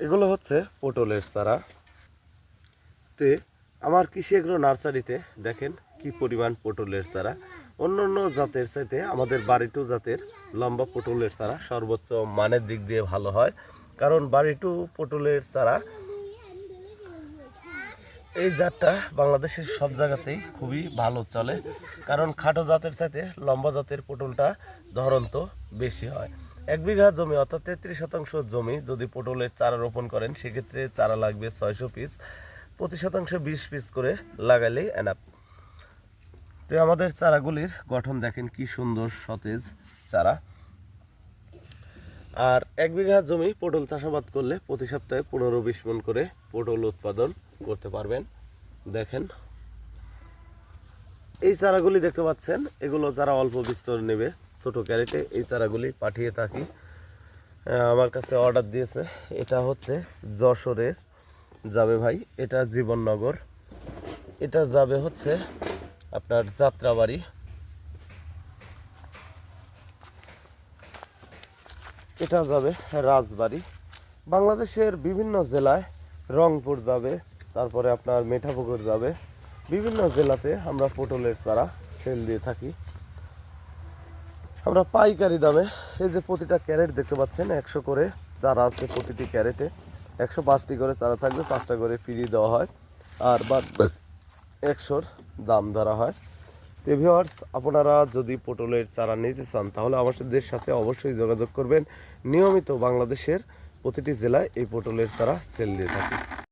এগুলো হচ্ছে পটলের চারা। তে আমার কৃষি এগ্রো নার্সারিতে দেখেন কি পরিমাণ পটলের চারা। অন্য অন্য জাতের চাইতে আমাদের বাড়িটু জাতের লম্বা পটলের চারা সর্বোচ্চ মানের দিক দিয়ে ভালো হয়। কারণ বাড়িটু পটলের চারা এই জাতটা বাংলাদেশের সব জায়গাতেই খুবই ভালো চলে। কারণ খাটো জাতের চাইতে লম্বা জাতের পটলটা ধরন্ত বেশি হয়। এক বিঘা জমি, অর্থাৎ তেত্রিশ শতাংশ জমি যদি পটলের চারা রোপণ করেন, সেক্ষেত্রে চারা লাগবে ছয়শো পিস প্রতি শতাংশ বিশ পিস করে লাগালেই এনাপ তো আমাদের চারাগুলির গঠন দেখেন কি সুন্দর সতেজ চারা। আর এক বিঘা জমি পটল চাষাবাদ করলে প্রতি সপ্তাহে পনেরো বিশ মন করে পটল উৎপাদন করতে পারবেন। দেখেন এই চারাগুলি দেখতে পাচ্ছেন, এগুলো যারা অল্প বিস্তর নেবে, ছোট ক্যারেটে এই চারাগুলি পাঠিয়ে থাকি। আমার কাছে অর্ডার দিয়েছে, এটা হচ্ছে যশোরের যাবে ভাই, এটা জীবননগর। এটা যাবে হচ্ছে আপনার যাত্রাবাড়ি। এটা যাবে রাজবাড়ি। বাংলাদেশের বিভিন্ন জেলায় রংপুর যাবে, তারপরে আপনার মেঠাপুকুর যাবে। বিভিন্ন জেলাতে আমরা পটলের চারা সেল দিয়ে থাকি। আমরা পাইকারি দামে এই যে প্রতিটা ক্যারেট দেখতে পাচ্ছেন, একশো করে চারা আছে প্রতিটি ক্যারেটে। একশো পাঁচটি করে চারা থাকবে, পাঁচটা করে ফ্রি দেওয়া হয়। আর বাদ একশোর দাম ধরা হয়। তো ভিওয়ার্স আপনারা যদি পটলের চারা নিতে চান, তাহলে আমাদের সাথে অবশ্যই যোগাযোগ করবেন। নিয়মিত বাংলাদেশের প্রতিটি জেলায় এই পটলের চারা সেল দিয়ে থাকি।